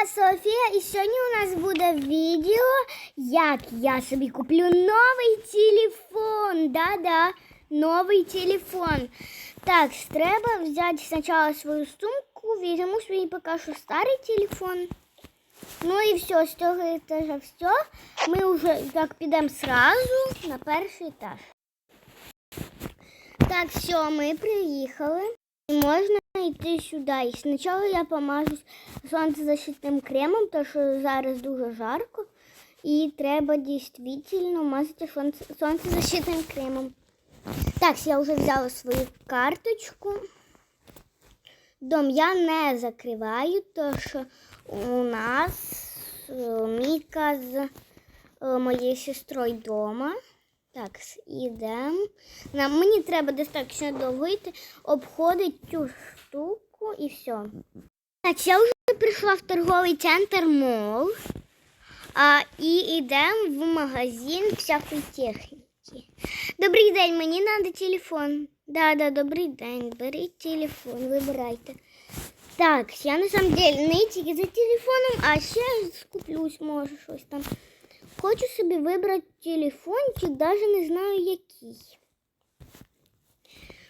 я Софія, і сьогодні у нас буде відео, як я собі куплю новий телефон. Да-да, новий телефон. Так, треба взяти спочатку свою сумку, візьму свій поки що старий телефон. Ну і все, з цього етажа все. Ми вже так підемо сразу на перший етаж. Так, все, ми приїхали. Можна йти сюди. І спочатку я помажусь сонцезащитним кремом, тому що зараз дуже жарко. І треба дійсно мазати сонце- сонцезащитним кремом. Так, я вже взяла свою карточку. Дом я не закриваю, тому що у нас е, Міка з е, моєю сестрою вдома. Так, ідемо. Нам мені треба достатньо довго йти, обходити цю штуку і все. Так, я вже прийшла в торговий центр мол. А, і йдемо в магазин всякої техніки. Добрий день, мені треба телефон. Да, да, добрий день. Беріть телефон, вибирайте. Так, я на самом деле не тільки за телефоном, а ще скуплюсь, може, щось там. Хочу собі вибрати телефончик, даже не знаю який.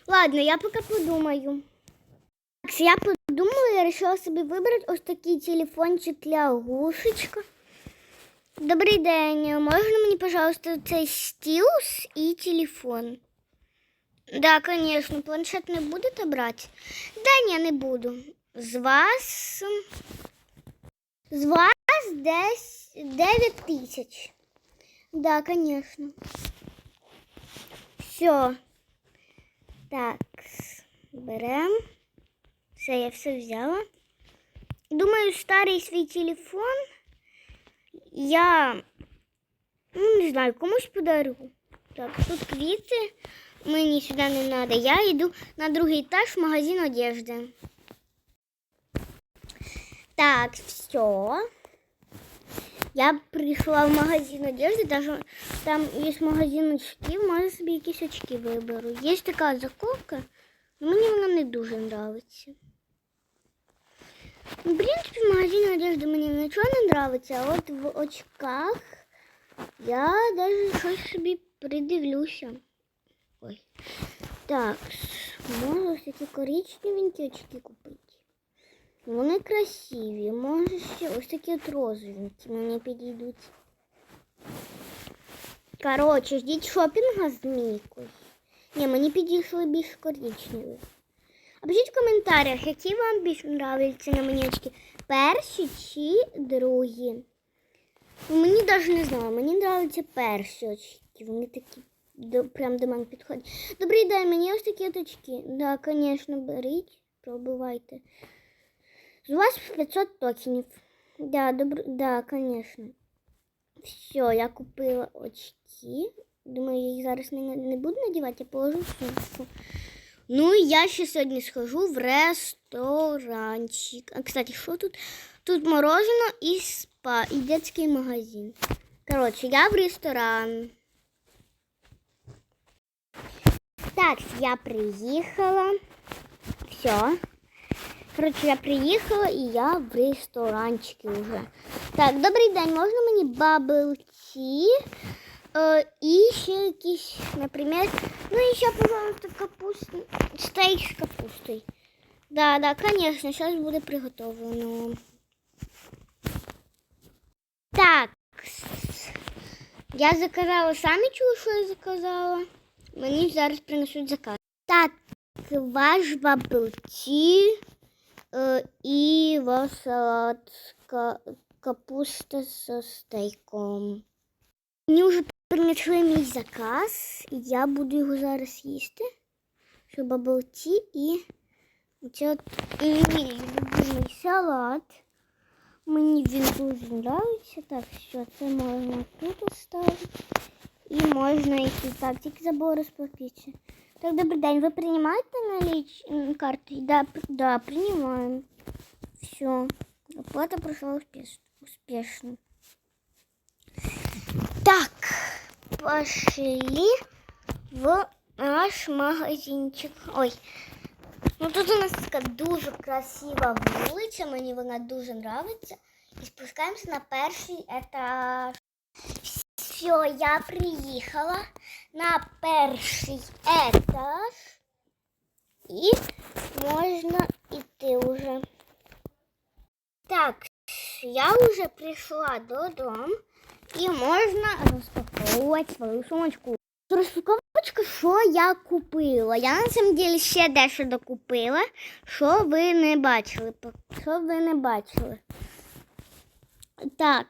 Ладно, я поки подумаю. Так, я подумала, я вирішила собі вибрати ось такий телефончик для гушечка. Добрий день. Можна мені, пожалуйста, цей стілус і телефон? Да, конечно. Планшет не будете брати? Да, ні, не буду. З вас. З вас десь 9 тисяч. Да, конечно. Все. Так, берем. Все, я все взяла. Думаю, старий свій телефон я ну, не знаю, комусь подарю. Так, тут квіти. Мені сюди не треба. Я йду на другий етаж в магазин одежди. Так, все. Я прийшла в магазин одежди, даже там є магазин очків, може собі якісь очки виберу. Є така заколка, але мені вона не дуже подобається. В принципі, в магазині одежди мені нічого не подобається, а от в очках я навіть щось собі придивлюся. Ой. Так, можу такі коричневенькі очки купити. Вони красиві. Може ще ось такі от розовенькі мені підійдуть. Коротше, ждіть шопінга з Мікою. Ні, мені підійшли більш коричневі. А пишіть в коментарях, які вам більш подобаються на мені очки. Перші чи другі. Мені навіть не знаю, мені подобаються перші очки. Вони такі до, прям до мене підходять. Добрий день, мені ось такі очки. Да, звісно, беріть, пробивайте. З вас 500 токенів. Да, добр... да, звісно. Все, я купила очки. Думаю, я їх зараз не, не буду надівати, я положу в сумку. Ну, я ще сьогодні схожу в ресторанчик. А, кстати, що тут? Тут морожено і спа, і детський магазин. Коротше, я в ресторан. Так, я приїхала. Все. Коротше, я приїхала і я в ресторанчикі вже. Так, добрий день, можна мені бабл ті? Е, і ще якісь, наприклад, ну і ще, пожалуйста, капусту, стейк з капустою. Да, да, конечно, сейчас буде приготовлено. Так. Я заказала, самі чули, що я заказала. Мені зараз принесуть заказ. Так, ваш бабл ті е, І ваш салат капуста со стейком. Мені вже принесли мій заказ, і я буду його зараз їсти. Що бабл і оце мій салат. Мені він дуже подобається. Так, що це можна тут оставити. І можна йти. Так, тільки забула розплатитися. Так, добрий день. Ви приймаєте наліч м, карти? Да, пр- да, приймаємо. Все. Оплата пройшла успеш... успешно. Так, пошли в наш магазинчик. Ой. Ну тут у нас така дуже красива вулиця, мені вона дуже подобається. і спускаємося на перший етаж. Все, я приїхала на перший етаж. І можна йти вже. Так, я вже прийшла додому і можна розпаковувати свою сумочку. Розпаковочка, що я купила. Я на самом деле ще дещо докупила, що ви не бачили. Що ви не бачили. Так.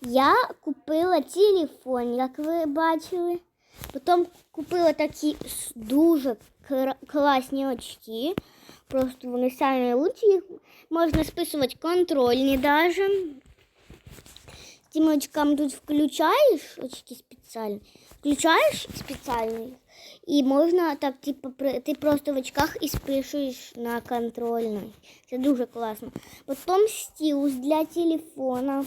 Я купила телефон, як ви бачили. Потім купила такі с- дуже кра- класні очки. Просто вони самі лучші. Їх можна списувати контрольні даже. Цими очками тут включаєш очки спеціальні. Включаєш спеціальні. І можна так, типу, при- ти просто в очках і спишуєш на контрольний. Це дуже класно. Потім стілус для телефона.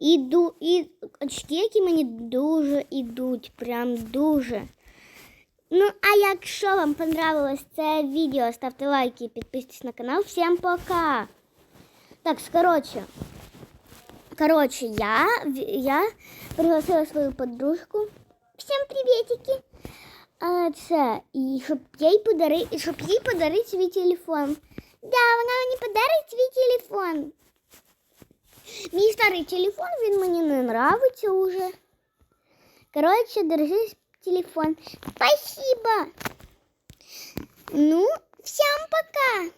І, ду, і очки, які мені дуже ідуть, прям дуже. Ну, а якщо вам понравилось це відео, ставте лайки і підписуйтесь на канал. Всім пока! Так, короче, короче, я, в- я пригласила свою подружку. Всім приветики! А, це, і щоб їй подарити, щоб їй подарити свій телефон. Да, вона мені подарить свій телефон. Мій старий телефон, він мені не нравиться уже. Короче, держи телефон. Спасибо. Ну, всем пока.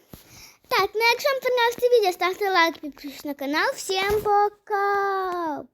Так, ну якщо вам понравилось це відео, ставте лайк, підпишіться на канал. Всем пока.